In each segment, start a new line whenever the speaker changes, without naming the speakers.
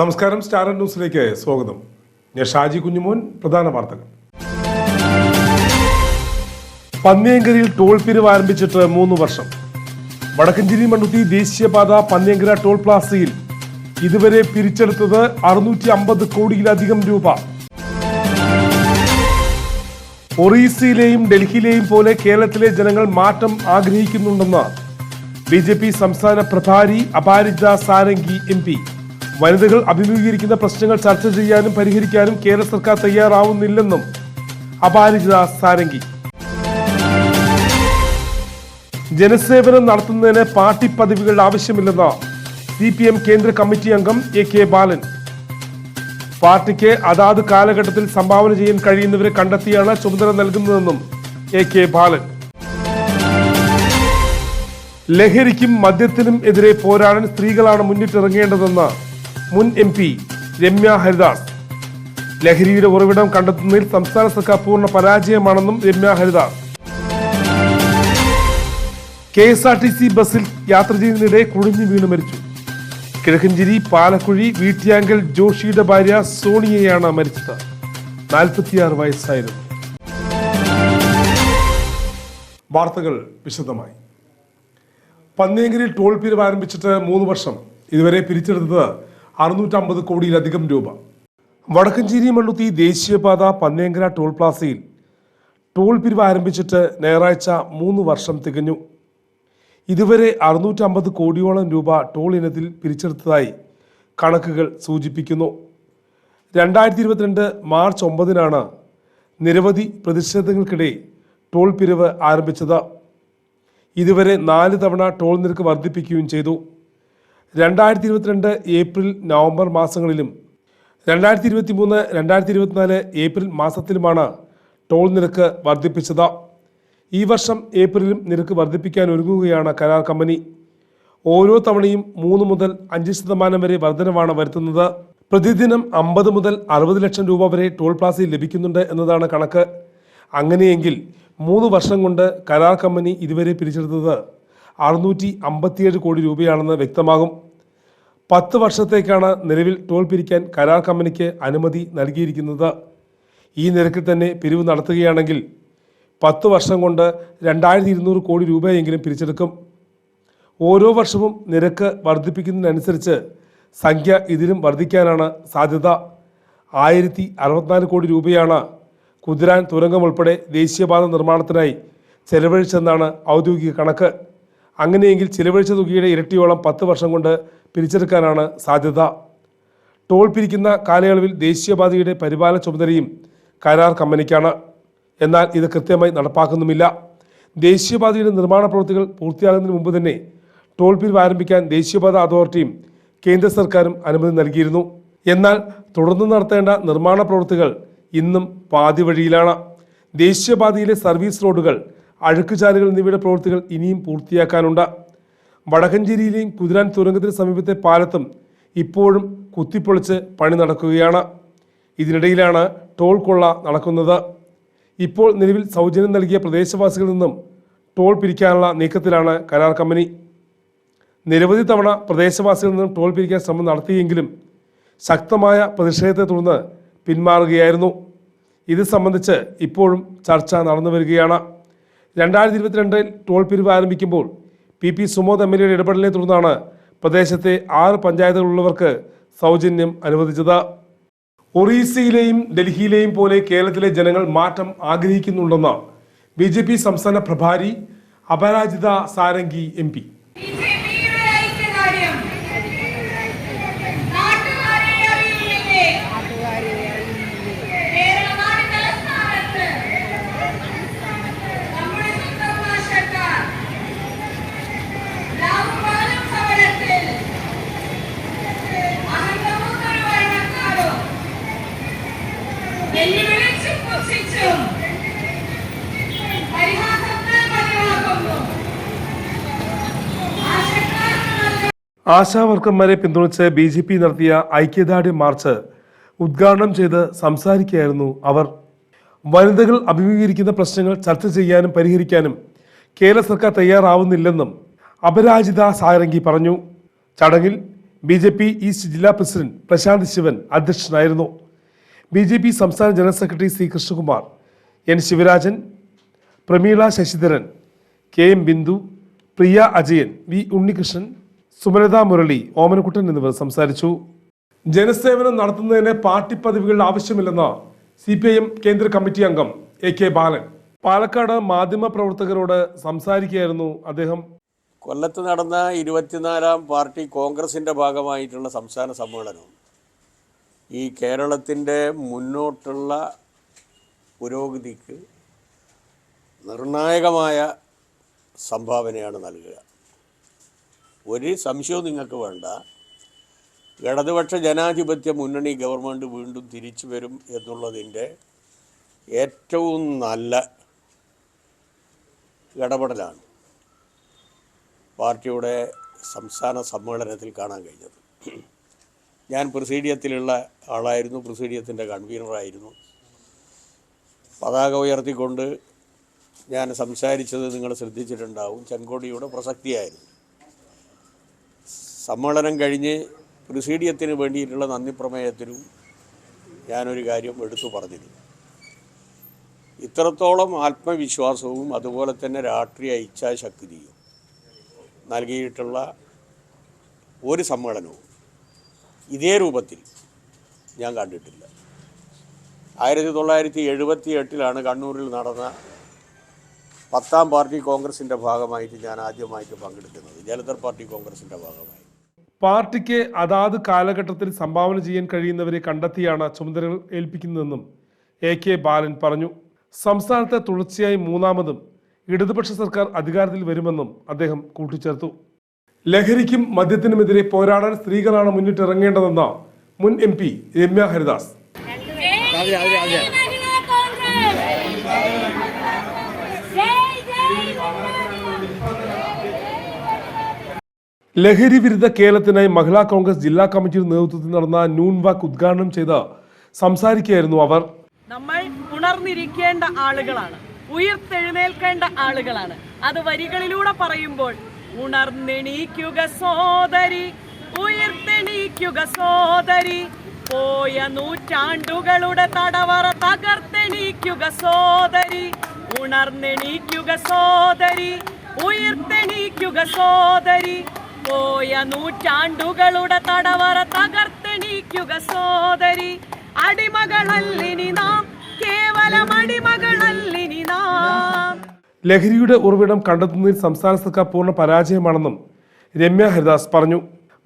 നമസ്കാരം സ്റ്റാർ ന്യൂസിലേക്ക് സ്വാഗതം ഞാൻ ഷാജി കുഞ്ഞുമോൻ പ്രധാന വാർത്തകൾ പന്നിയങ്കരിയിൽ ടോൾ പിരിവ് ആരംഭിച്ചിട്ട് മൂന്ന് വർഷം വടക്കഞ്ചേരി മണ്ണുത്തി ദേശീയപാത പന്നിയങ്കര ടോൾ പ്ലാസയിൽ ഇതുവരെ പിരിച്ചെടുത്തത് അറുന്നൂറ്റി അമ്പത് കോടിയിലധികം രൂപ ഒറീസയിലെയും ഡൽഹിയിലെയും പോലെ കേരളത്തിലെ ജനങ്ങൾ മാറ്റം ആഗ്രഹിക്കുന്നുണ്ടെന്ന് ബി ജെ പി സംസ്ഥാന പ്രഭാരി അപാരിജ സാരംഗി എം പി വനിതകൾ അഭിമുഖീകരിക്കുന്ന പ്രശ്നങ്ങൾ ചർച്ച ചെയ്യാനും പരിഹരിക്കാനും കേരള സർക്കാർ തയ്യാറാവുന്നില്ലെന്നും അപരിചിത സാരംഗി ജനസേവനം നടത്തുന്നതിന് പാർട്ടി പദവികൾ ആവശ്യമില്ലെന്ന് സി പി എം കേന്ദ്ര കമ്മിറ്റി അംഗം എ കെ ബാലൻ പാർട്ടിക്ക് അതാത് കാലഘട്ടത്തിൽ സംഭാവന ചെയ്യാൻ കഴിയുന്നവരെ കണ്ടെത്തിയാണ് ചുമതല നൽകുന്നതെന്നും എ കെ ബാലൻ ലഹരിക്കും മദ്യത്തിനും എതിരെ പോരാടാൻ സ്ത്രീകളാണ് മുന്നിട്ടിറങ്ങേണ്ടതെന്ന് മുൻ എം പി രമ്യ ഹരിദാസ് ലഹരിയുടെ ഉറവിടം കണ്ടെത്തുന്നതിൽ സംസ്ഥാന സർക്കാർ പൂർണ്ണ പരാജയമാണെന്നും Ramya Haridas K S R T C ബസ്സിൽ യാത്ര ചെയ്യുന്നതിനിടെ കുഴിഞ്ഞു വീണ് മരിച്ചു കിഴക്കഞ്ചേരി പാലക്കുഴി വീട്ടിയാങ്കൽ ജോഷിയുടെ ഭാര്യ സോണിയയാണ് മരിച്ചത് നാൽപ്പത്തിയാറ് വയസ്സായിരുന്നു വാർത്തകൾ വിശദമായി പന്നിയങ്കിരി ടോൾ പിരിവ് ആരംഭിച്ചിട്ട് മൂന്ന് വർഷം ഇതുവരെ പിരിച്ചെടുത്തത് അറുന്നൂറ്റമ്പത് കോടിയിലധികം രൂപ വടക്കഞ്ചേരി മണ്ണുത്തി ദേശീയപാത പന്നേങ്കര ടോൾ പ്ലാസയിൽ ടോൾ പിരിവ് ആരംഭിച്ചിട്ട് ഞായറാഴ്ച മൂന്ന് വർഷം തികഞ്ഞു ഇതുവരെ അറുന്നൂറ്റമ്പത് കോടിയോളം രൂപ ടോൾ ഇനത്തിൽ പിരിച്ചെടുത്തതായി കണക്കുകൾ സൂചിപ്പിക്കുന്നു രണ്ടായിരത്തി ഇരുപത്തിരണ്ട് മാർച്ച് ഒമ്പതിനാണ് നിരവധി പ്രതിഷേധങ്ങൾക്കിടെ ടോൾ പിരിവ് ആരംഭിച്ചത് ഇതുവരെ നാല് തവണ ടോൾ നിരക്ക് വർദ്ധിപ്പിക്കുകയും ചെയ്തു രണ്ടായിരത്തി ഇരുപത്തിരണ്ട് ഏപ്രിൽ നവംബർ മാസങ്ങളിലും രണ്ടായിരത്തി ഇരുപത്തി മൂന്ന് രണ്ടായിരത്തി ഇരുപത്തിനാല് ഏപ്രിൽ മാസത്തിലുമാണ് ടോൾ നിരക്ക് വർദ്ധിപ്പിച്ചത് ഈ വർഷം ഏപ്രിലും നിരക്ക് വർദ്ധിപ്പിക്കാൻ ഒരുങ്ങുകയാണ് കരാർ കമ്പനി ഓരോ തവണയും മൂന്ന് മുതൽ അഞ്ച് ശതമാനം വരെ വർധനവാണ് വരുത്തുന്നത് പ്രതിദിനം അമ്പത് മുതൽ അറുപത് ലക്ഷം രൂപ വരെ ടോൾ പ്ലാസയിൽ ലഭിക്കുന്നുണ്ട് എന്നതാണ് കണക്ക് അങ്ങനെയെങ്കിൽ മൂന്ന് വർഷം കൊണ്ട് കരാർ കമ്പനി ഇതുവരെ പിരിച്ചെടുത്തത് അറുന്നൂറ്റി അമ്പത്തിയേഴ് കോടി രൂപയാണെന്ന് വ്യക്തമാകും പത്ത് വർഷത്തേക്കാണ് നിലവിൽ ടോൾ പിരിക്കാൻ കരാർ കമ്പനിക്ക് അനുമതി നൽകിയിരിക്കുന്നത് ഈ നിരക്കിൽ തന്നെ പിരിവ് നടത്തുകയാണെങ്കിൽ പത്ത് വർഷം കൊണ്ട് രണ്ടായിരത്തി ഇരുന്നൂറ് കോടി രൂപയെങ്കിലും പിരിച്ചെടുക്കും ഓരോ വർഷവും നിരക്ക് വർദ്ധിപ്പിക്കുന്നതിനനുസരിച്ച് സംഖ്യ ഇതിലും വർദ്ധിക്കാനാണ് സാധ്യത ആയിരത്തി അറുപത്തിനാല് കോടി രൂപയാണ് കുതിരാൻ തുരങ്കം ഉൾപ്പെടെ ദേശീയപാത നിർമ്മാണത്തിനായി ചെലവഴിച്ചെന്നാണ് ഔദ്യോഗിക കണക്ക് അങ്ങനെയെങ്കിൽ ചിലവഴിച്ച തുകയുടെ ഇരട്ടിയോളം പത്ത് വർഷം കൊണ്ട് പിരിച്ചെടുക്കാനാണ് സാധ്യത ടോൾ പിരിക്കുന്ന കാലയളവിൽ ദേശീയപാതയുടെ പരിപാലന ചുമതലയും കരാർ കമ്പനിക്കാണ് എന്നാൽ ഇത് കൃത്യമായി നടപ്പാക്കുന്നുമില്ല ദേശീയപാതയുടെ നിർമ്മാണ പ്രവൃത്തികൾ പൂർത്തിയാകുന്നതിന് മുമ്പ് തന്നെ ടോൾ പിരിവ് ആരംഭിക്കാൻ ദേശീയപാത അതോറിറ്റിയും കേന്ദ്ര സർക്കാരും അനുമതി നൽകിയിരുന്നു എന്നാൽ തുടർന്ന് നടത്തേണ്ട നിർമ്മാണ പ്രവൃത്തികൾ ഇന്നും പാതി വഴിയിലാണ് ദേശീയപാതയിലെ സർവീസ് റോഡുകൾ അഴുക്കുചാലുകൾ എന്നിവയുടെ പ്രവൃത്തികൾ ഇനിയും പൂർത്തിയാക്കാനുണ്ട് വടകഞ്ചേരിയിലെയും കുതിരാൻ തുരങ്കത്തിന് സമീപത്തെ പാലത്തും ഇപ്പോഴും കുത്തിപ്പൊളിച്ച് പണി നടക്കുകയാണ് ഇതിനിടയിലാണ് ടോൾ കൊള്ള നടക്കുന്നത് ഇപ്പോൾ നിലവിൽ സൗജന്യം നൽകിയ പ്രദേശവാസികളിൽ നിന്നും ടോൾ പിരിക്കാനുള്ള നീക്കത്തിലാണ് കരാർ കമ്പനി നിരവധി തവണ പ്രദേശവാസികളിൽ നിന്നും ടോൾ പിരിക്കാൻ ശ്രമം നടത്തിയെങ്കിലും ശക്തമായ പ്രതിഷേധത്തെ തുടർന്ന് പിന്മാറുകയായിരുന്നു ഇത് സംബന്ധിച്ച് ഇപ്പോഴും ചർച്ച നടന്നു വരികയാണ് രണ്ടായിരത്തി ഇരുപത്തിരണ്ടിൽ ടോൾ പിരിവ് ആരംഭിക്കുമ്പോൾ P P Sumod M L എയുടെ ഇടപെടലിനെ തുടർന്നാണ് പ്രദേശത്തെ ആറ് പഞ്ചായത്തുകളുള്ളവർക്ക് സൗജന്യം അനുവദിച്ചത് ഒറീസയിലെയും ഡൽഹിയിലെയും പോലെ കേരളത്തിലെ ജനങ്ങൾ മാറ്റം ആഗ്രഹിക്കുന്നുണ്ടെന്ന് ബി ജെ പി സംസ്ഥാന പ്രഭാരി അപരാജിത സാരംഗി എം പി ആശാവർക്കർമാരെ പിന്തുണച്ച് ബി ജെ പി നടത്തിയ ഐക്യദാർഢ്യ മാർച്ച് ഉദ്ഘാടനം ചെയ്ത് സംസാരിക്കുകയായിരുന്നു അവർ വനിതകൾ അഭിമുഖീകരിക്കുന്ന പ്രശ്നങ്ങൾ ചർച്ച ചെയ്യാനും പരിഹരിക്കാനും കേരള സർക്കാർ തയ്യാറാവുന്നില്ലെന്നും അപരാജിത സാരംഗി പറഞ്ഞു ചടങ്ങിൽ ബി ജെ പി ഈസ്റ്റ് ജില്ലാ പ്രസിഡന്റ് പ്രശാന്ത് ശിവൻ അധ്യക്ഷനായിരുന്നു ബി ജെ പി സംസ്ഥാന general secretary C Krishnakumar N Sivarajan Prameela Sasidharan K M Bindu Priya Ajayan V Unnikrishnan Sumalatha Murali Omanakuttan എന്നിവർ സംസാരിച്ചു ജനസേവനം നടത്തുന്നതിന് പാർട്ടി പദവികളുടെ ആവശ്യമില്ലെന്ന് സി പി ഐ എം കേന്ദ്ര കമ്മിറ്റി അംഗം എ കെ ബാലൻ പാലക്കാട് മാധ്യമ പ്രവർത്തകരോട് സംസാരിക്കുകയായിരുന്നു അദ്ദേഹം
കൊല്ലത്ത് നടന്ന ഇരുപത്തിനാലാം പാർട്ടി കോൺഗ്രസിന്റെ ഭാഗമായിട്ടുള്ള സംസ്ഥാന സമ്മേളനം ഈ കേരളത്തിൻ്റെ മുന്നോട്ടുള്ള പുരോഗതിക്ക് നിർണായകമായ സംഭാവനയാണ് നൽകുക ഒരു സംശയവും നിങ്ങൾക്ക് വേണ്ട ഇടതുപക്ഷ ജനാധിപത്യ മുന്നണി ഗവൺമെൻറ് വീണ്ടും തിരിച്ചു വരും എന്നുള്ളതിൻ്റെ ഏറ്റവും നല്ല ഇടപെടലാണ് പാർട്ടിയുടെ സംസ്ഥാന സമ്മേളനത്തിൽ കാണാൻ കഴിഞ്ഞത് ഞാൻ പ്രസീഡിയത്തിലുള്ള ആളായിരുന്നു പ്രസീഡിയത്തിൻ്റെ കൺവീനറായിരുന്നു പതാക ഉയർത്തിക്കൊണ്ട് ഞാൻ സംസാരിച്ചത് നിങ്ങൾ ശ്രദ്ധിച്ചിട്ടുണ്ടാവും ചെങ്കോടിയുടെ പ്രസക്തിയായിരുന്നു സമ്മേളനം കഴിഞ്ഞ് പ്രസീഡിയത്തിന് വേണ്ടിയിട്ടുള്ള നന്ദി പ്രമേയത്തിനും ഞാനൊരു കാര്യം എടുത്തു പറഞ്ഞിരുന്നു ഇത്രത്തോളം ആത്മവിശ്വാസവും അതുപോലെ തന്നെ രാഷ്ട്രീയ ഇച്ഛാശക്തിയും നൽകിയിട്ടുള്ള ഒരു സമ്മേളനവും ഇതേ രൂപത്തിൽ ഞാൻ കണ്ടിട്ടില്ല ആയിരത്തി തൊള്ളായിരത്തി എഴുപത്തി എട്ടിലാണ് കണ്ണൂരിൽ നടന്ന പത്താം പാർട്ടി കോൺഗ്രസിൻ്റെ ഭാഗമായിട്ട് ഞാൻ ആദ്യമായിട്ട് പങ്കെടുക്കുന്നത് ജലന്ധർ പാർട്ടി കോൺഗ്രസിൻ്റെ ഭാഗമായി
പാർട്ടിക്ക് അതാത് കാലഘട്ടത്തിൽ സംഭാവന ചെയ്യാൻ കഴിയുന്നവരെ കണ്ടെത്തിയാണ് ചുമതലകൾ ഏൽപ്പിക്കുന്നതെന്നും എ കെ ബാലൻ പറഞ്ഞു സംസ്ഥാനത്തെ തുടർച്ചയായി മൂന്നാമതും ഇടതുപക്ഷ സർക്കാർ അധികാരത്തിൽ വരുമെന്നും അദ്ദേഹം കൂട്ടിച്ചേർത്തു ലഹരിക്കും മദ്യത്തിനുമെതിരെ പോരാടാൻ സ്ത്രീകളാണ് മുന്നിട്ടിറങ്ങേണ്ടതെന്ന മുൻ എം പി രമ്യ ഹരിദാസ് ലഹരി വിരുദ്ധ കേരളത്തിനായി മഹിളാ കോൺഗ്രസ് ജില്ലാ കമ്മിറ്റിയുടെ നേതൃത്വത്തിൽ നടന്ന നൂൺ വാക്ക് ഉദ്ഘാടനം ചെയ്ത് സംസാരിക്കുകയായിരുന്നു അവർ
നമ്മൾ ഉണർന്നിരിക്കേണ്ട ആളുകളാണ് ഉയർത്തെഴുന്നേൽക്കേണ്ട ആളുകളാണ് അത് വരികളിലൂടെ പറയുമ്പോൾ ഉണർന്നെണീക്കുക സോദരി ഉയർത്തെണീക്കുക സോദരി പോയ നൂറ്റാണ്ടുകളുടെ തടവറ തകർത്തെണീക്കുക സോദരി ഉണർന്നെണീക്കുക സോദരി ഉയർത്തെണീക്കുക സോദരി പോയ നൂറ്റാണ്ടുകളുടെ തടവറ തകർത്ത് നീക്കുക സോദരി അടിമകളല്ലിനി നാം കേവലം അടിമകളല്ലിനി നാം
ലഹരിയുടെ ഉറവിടം കണ്ടെത്തുന്നതിൽ സംസ്ഥാന സർക്കാർ പൂർണ്ണ പരാജയമാണെന്നും രമ്യ ഹരിദാസ് പറഞ്ഞു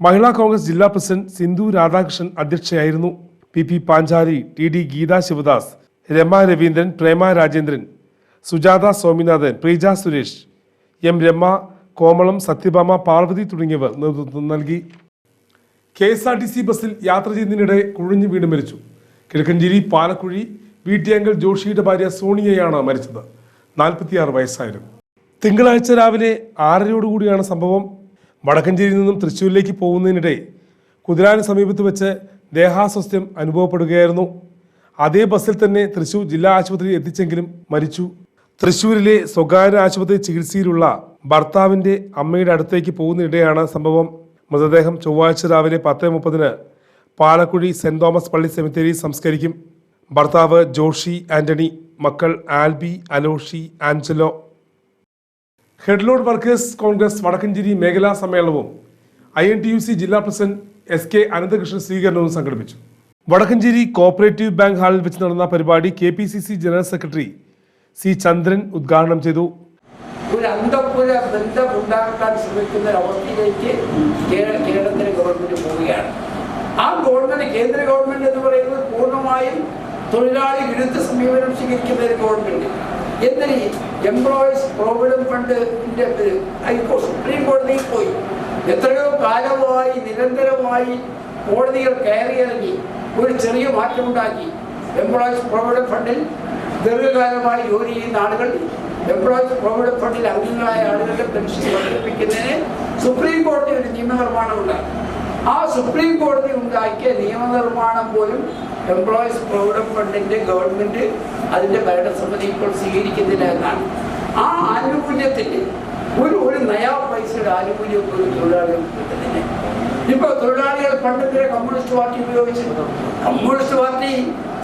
മഹിളാ കോൺഗ്രസ് ജില്ലാ പ്രസിഡന്റ് സിന്ധു രാധാകൃഷ്ണൻ അധ്യക്ഷയായിരുന്നു P P Panchali T D Geetha Sivadas Rama Raveendran Prema Rajendran Sujatha Swaminathan Preeja Suresh M Rama Komalam Sathyabhama Parvathi തുടങ്ങിയവർ നേതൃത്വം നൽകി K S R T C ബസ്സിൽ യാത്ര ചെയ്യുന്നതിനിടെ കുഴഞ്ഞു വീട് മരിച്ചു കിഴക്കഞ്ചേരി പാലക്കുഴി വീട്ടിയാങ്കൽ ജോഷിയുടെ ഭാര്യ സോണിയയാണ് മരിച്ചത് നാൽപ്പത്തിയാറ് വയസ്സായിരുന്നു തിങ്കളാഴ്ച രാവിലെ ആറരയോടുകൂടിയാണ് സംഭവം വടക്കഞ്ചേരിയിൽ നിന്നും തൃശ്ശൂരിലേക്ക് പോകുന്നതിനിടെ കുതിരാന സമീപത്ത് വെച്ച് ദേഹാസ്വസ്ഥ്യം അനുഭവപ്പെടുകയായിരുന്നു അതേ ബസ്സിൽ തന്നെ തൃശൂർ ജില്ലാ ആശുപത്രിയിൽ എത്തിച്ചെങ്കിലും മരിച്ചു തൃശൂരിലെ സ്വകാര്യ ആശുപത്രി ചികിത്സയിലുള്ള ഭർത്താവിന്റെ അമ്മയുടെ അടുത്തേക്ക് പോകുന്നതിടെയാണ് സംഭവം മൃതദേഹം ചൊവ്വാഴ്ച രാവിലെ പത്ത് മുപ്പതിന് പാലക്കുഴി സെന്റ് തോമസ് പള്ളി സെമിത്തേരി സംസ്കരിക്കും ഭർത്താവ് ജോഷി ആന്റണി മക്കൾ Alby Aloshy Angelo headload workers Congress Vadakkanchery മേഖലാ സമ്മേളനവും I N T U C ജില്ലാ പ്രസിഡന്റ് എസ് കെ അനന്തകൃഷ്ണൻ സ്വീകരണവും സംഘടിപ്പിച്ചു വടക്കഞ്ചേരി കോപ്പറേറ്റീവ് ബാങ്ക് ഹാളിൽ വെച്ച് നടന്ന പരിപാടി K P C C general secretary C Chandran ഉദ്ഘാടനം ചെയ്തു
ഒരു അന്തപുര ഉണ്ടാക്കാൻ ശ്രമിക്കുന്ന അവസ്ഥയിലേക്ക് കേരളത്തിലെ ഗവൺമെന്റ് പോവുകയാണ് ആ ഗവൺമെന്റ് കേന്ദ്ര ഗവൺമെന്റ് എന്ന് പറയുന്നത് പൂർണ്ണമായും തൊഴിലാളി വിരുദ്ധ സമീപനം സ്വീകരിക്കുന്ന ഒരു ഗവൺമെന്റ് എന്തിന് എംപ്ലോയീസ് പ്രോവിഡന്റ് ഫണ്ടിന്റെ ഹൈക്കോടതി സുപ്രീം കോടതിയിൽ പോയി എത്രയോ കാലമായി നിരന്തരമായി കോടതികൾ കയറിയിറങ്ങി ഒരു ചെറിയ മാറ്റമുണ്ടാക്കി എംപ്ലോയീസ് പ്രോവിഡന്റ് ഫണ്ടിൽ ദീർഘകാലമായി ജോലി ചെയ്യുന്ന ആളുകൾ എംപ്ലോയ്സ് പ്രൊവിഡന്റ് ഫണ്ടിൽ അംഗങ്ങളായ ആളുകളുടെ പെൻഷൻ വർദ്ധിപ്പിക്കുന്നതിന് സുപ്രീം കോടതി ഒരു നിയമനിർമ്മാണം ആ സുപ്രീം കോടതി ഉണ്ടാക്കിയ നിയമനിർമ്മാണം പോലും എംപ്ലോയീസ് പ്രൊവിഡന്റ് ഫണ്ടിന്റെ ഗവൺമെന്റ് അതിന്റെ ഭരണസമിതി ഇപ്പോൾ സ്വീകരിക്കുന്നില്ല എന്നാണ് ആ ആനുകൂല്യത്തിന്റെ ഒരു ഒരു നയാ പൈസയുടെ ആനുകൂല്യം പോലും തൊഴിലാളികൾക്ക് കിട്ടുന്നില്ല ഇപ്പോൾ തൊഴിലാളികൾ പണ്ടത്തെ കമ്മ്യൂണിസ്റ്റ് പാർട്ടി ഉപയോഗിച്ചിരുന്നു communist party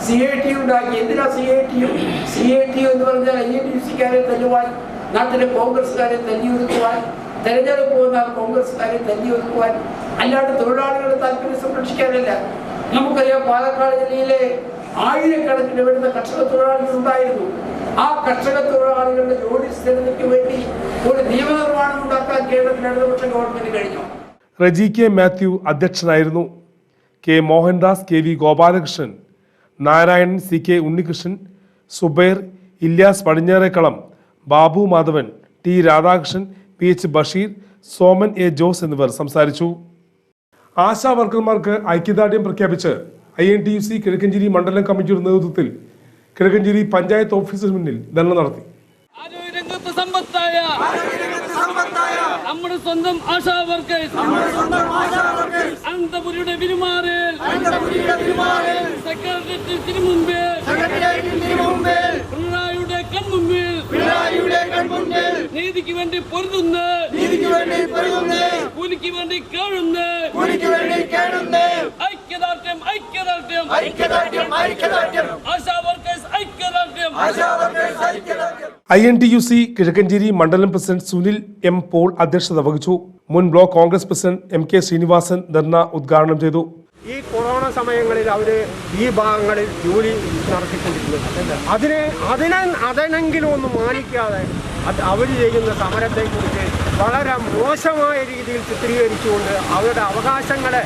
C I T ഉണ്ടാക്കി എന്തിനാ സി ഐ ടിയും സി ഐ ടി എന്ന് പറഞ്ഞാൽ ഐ ടി സിക്കാരെ തല്ലുവാൻ നാട്ടിലെ കോൺഗ്രസ്സുകാരെ തല്ലിയൊതുക്കുവാൻ തെരഞ്ഞെടുപ്പ് വന്നാൽ കോൺഗ്രസ്സുകാരെ തല്ലിയൊതുക്കുവാൻ അല്ലാണ്ട് തൊഴിലാളികളുടെ താല്പര്യം സംരക്ഷിക്കാനല്ല നമുക്കറിയാം പാലക്കാട് ജില്ലയിലെ ആയിരക്കണക്കിന് വരുന്ന കർഷക തൊഴിലാളികൾ ഉണ്ടായിരുന്നു ആ കർഷക തൊഴിലാളികളുടെ ജോലി സ്ഥിരതയ്ക്ക് വേണ്ടി ഒരു നിയമനിർമ്മാണം ഉണ്ടാക്കാൻ കേരളത്തിൽ ഇടതുപക്ഷ ഗവൺമെന്റ് കഴിഞ്ഞു
റജി കെ മാത്യു അധ്യക്ഷനായിരുന്നു K Mohandas K V Gopalakrishnan Narayanan C K Unnikrishnan Subair Ilyas Padinjarekkalam Babu Madhavan T Radhakrishnan P H Basheer Soman A Jose എന്നിവർ സംസാരിച്ചു ആശാ വർക്കർമാർക്ക് ഐക്യദാർഢ്യം പ്രഖ്യാപിച്ച് I N T U C Kizhakkanchery മണ്ഡലം കമ്മിറ്റിയുടെ നേതൃത്വത്തിൽ കിഴക്കഞ്ചേരി പഞ്ചായത്ത് ഓഫീസിന് മുന്നിൽ ധർണ നടത്തി
നമ്മുടെ സ്വന്തം ആശാ വർക്കേഴ്സ് അനന്തപുരിയുടെ പെരുമാറിൽ സെക്രട്ടേറിയറ്റിന് മുമ്പേ പിണറായിയുടെ കൺമുമ്പിൽ നീതിക്ക് വേണ്ടി പൊരുതുന്ന കൂലിക്ക് വേണ്ടി കേഴുന്ന ഐക്യദാർഢ്യം ഐക്യദാർഢ്യം ഐക്യദാർഢ്യം ഐക്യദാർഢ്യം ആശാ വർക്കേഴ്സ് ഐക്യദാർഢ്യം ആശാ വർക്കേഴ്സ്
ഐക്യദാർഢ്യം I N T U C Kizhakkanchery മണ്ഡലം പ്രസിഡന്റ് സുനിൽ എം പോൾ അധ്യക്ഷത വഹിച്ചു മുൻ block Congress president M K Sreenivasan ധർണ ഉദ്ഘാടനം ചെയ്തു
ഈ കൊറോണ സമയങ്ങളിൽ അവർ ഈ ഭാഗങ്ങളിൽ ജോലി നടത്തിക്കൊണ്ടിരിക്കുന്നു അതിനെ അതിനെ അതെങ്കിലും ഒന്ന് മാനിക്കാതെ അവർ ചെയ്യുന്ന സമരത്തെക്കുറിച്ച് വളരെ മോശമായ രീതിയിൽ ചിത്രീകരിച്ചുകൊണ്ട് അവരുടെ അവകാശങ്ങളെ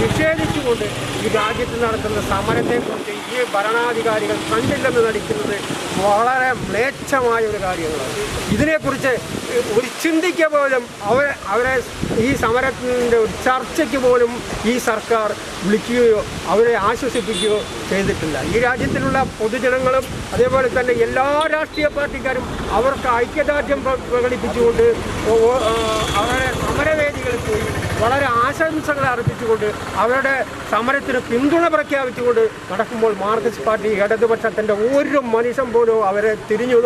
നിഷേധിച്ചുകൊണ്ട് ഈ രാജ്യത്ത് നടക്കുന്ന സമരത്തെക്കുറിച്ച് ഈ ഭരണാധികാരികൾ കണ്ടില്ലെന്ന് നടിക്കുന്നത് വളരെ മ്ലേച്ഛമായ ഒരു കാര്യങ്ങളാണ് ഇതിനെക്കുറിച്ച് ഒരു ചിന്തിക്ക പോലും അവർ അവരെ ഈ സമരത്തിൻ്റെ ചർച്ചയ്ക്ക് പോലും ഈ സർക്കാർ വിളിക്കുകയോ അവരെ ആശ്വസിപ്പിക്കുകയോ ചെയ്തിട്ടില്ല ഈ രാജ്യത്തിലുള്ള പൊതുജനങ്ങളും അതേപോലെ തന്നെ എല്ലാ രാഷ്ട്രീയ പാർട്ടിക്കാരും അവർക്ക് ഐക്യദാർഢ്യം പ്രകടിപ്പിച്ചുകൊണ്ട് അവരുടെ സമരവേദികളിൽ പോയി വളരെ ആശംസകൾ അർപ്പിച്ചുകൊണ്ട് അവരുടെ സമരത്തിന് പിന്തുണ പ്രഖ്യാപിച്ചുകൊണ്ട് നടക്കുമ്പോൾ മാർക്സിസ്റ്റ് പാർട്ടി ഇടതുപക്ഷത്തിൻ്റെ ഒരു മനുഷ്യൻ പോലും അവരെ തിരിഞ്ഞു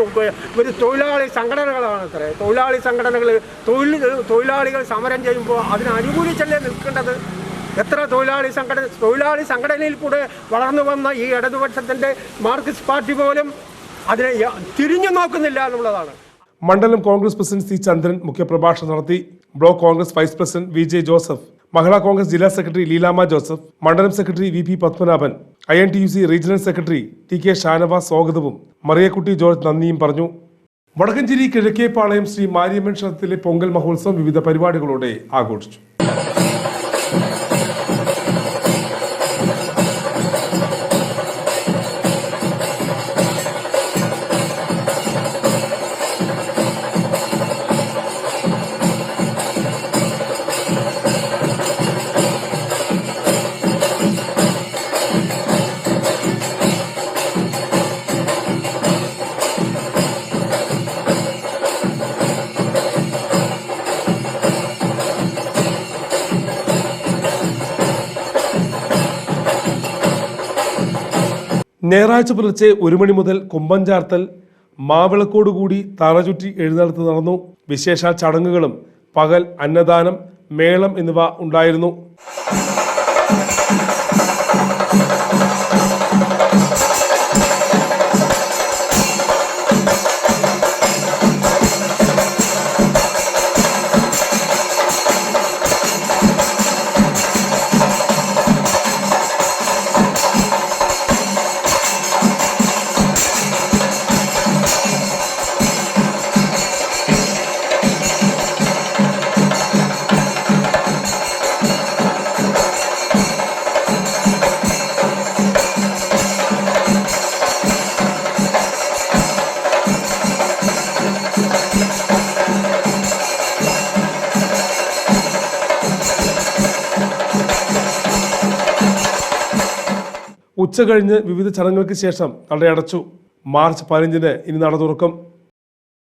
ഒരു തൊഴിലാളി സംഘടനകളാണ് അത്ര തൊഴിലാളി സംഘടനകൾ തൊഴിൽ തൊഴിലാളികൾ സമരം ചെയ്യുമ്പോൾ അതിനനുകൂലിച്ചല്ലേ നിൽക്കേണ്ടത് എത്ര തൊഴിലാളി സംഘടന തൊഴിലാളി സംഘടനയിൽ കൂടെ വളർന്നു വന്ന ഈ ഇടതുപക്ഷത്തിൻ്റെ മാർക്സിസ്റ്റ് പാർട്ടി പോലും അതിനെ തിരിഞ്ഞു നോക്കുന്നില്ല എന്നുള്ളതാണ്
മണ്ഡലം കോൺഗ്രസ് പ്രസിഡന്റ് സി ചന്ദ്രൻ മുഖ്യപ്രഭാഷണം നടത്തി block Congress vice president V J Joseph Mahila Congress ജില്ലാ സെക്രട്ടറി ലീലാമ ജോസഫ് മണ്ഡലം secretary V P Padmanabhan I N T U C regional secretary T K Shanavas സ്വാഗതവും മറിയക്കുട്ടി ജോർജ് നന്ദിയും പറഞ്ഞു വടക്കഞ്ചേരി കിഴക്കേപ്പാളയം ശ്രീ മാരിയമ്മൻ ക്ഷേത്രത്തിലെ പൊങ്കൽ മഹോത്സവം വിവിധ പരിപാടികളോടെ ആഘോഷിച്ചു ഞായറാഴ്ച പുലർച്ചെ ഒരു മണി മുതൽ കുമ്പം ചാർത്തൽ മാവിളക്കോടുകൂടി ചുറ്റി എഴുന്നേൽത്ത് നടന്നു വിശേഷ ചടങ്ങുകളും പകൽ അന്നദാനം മേളം എന്നിവ ഉണ്ടായിരുന്നു ഉച്ച കഴിഞ്ഞ് വിവിധ ചടങ്ങുകൾക്ക് ശേഷം നടയടച്ചു മാർച്ച് പതിനഞ്ചിന് ഇനി നട തുറക്കും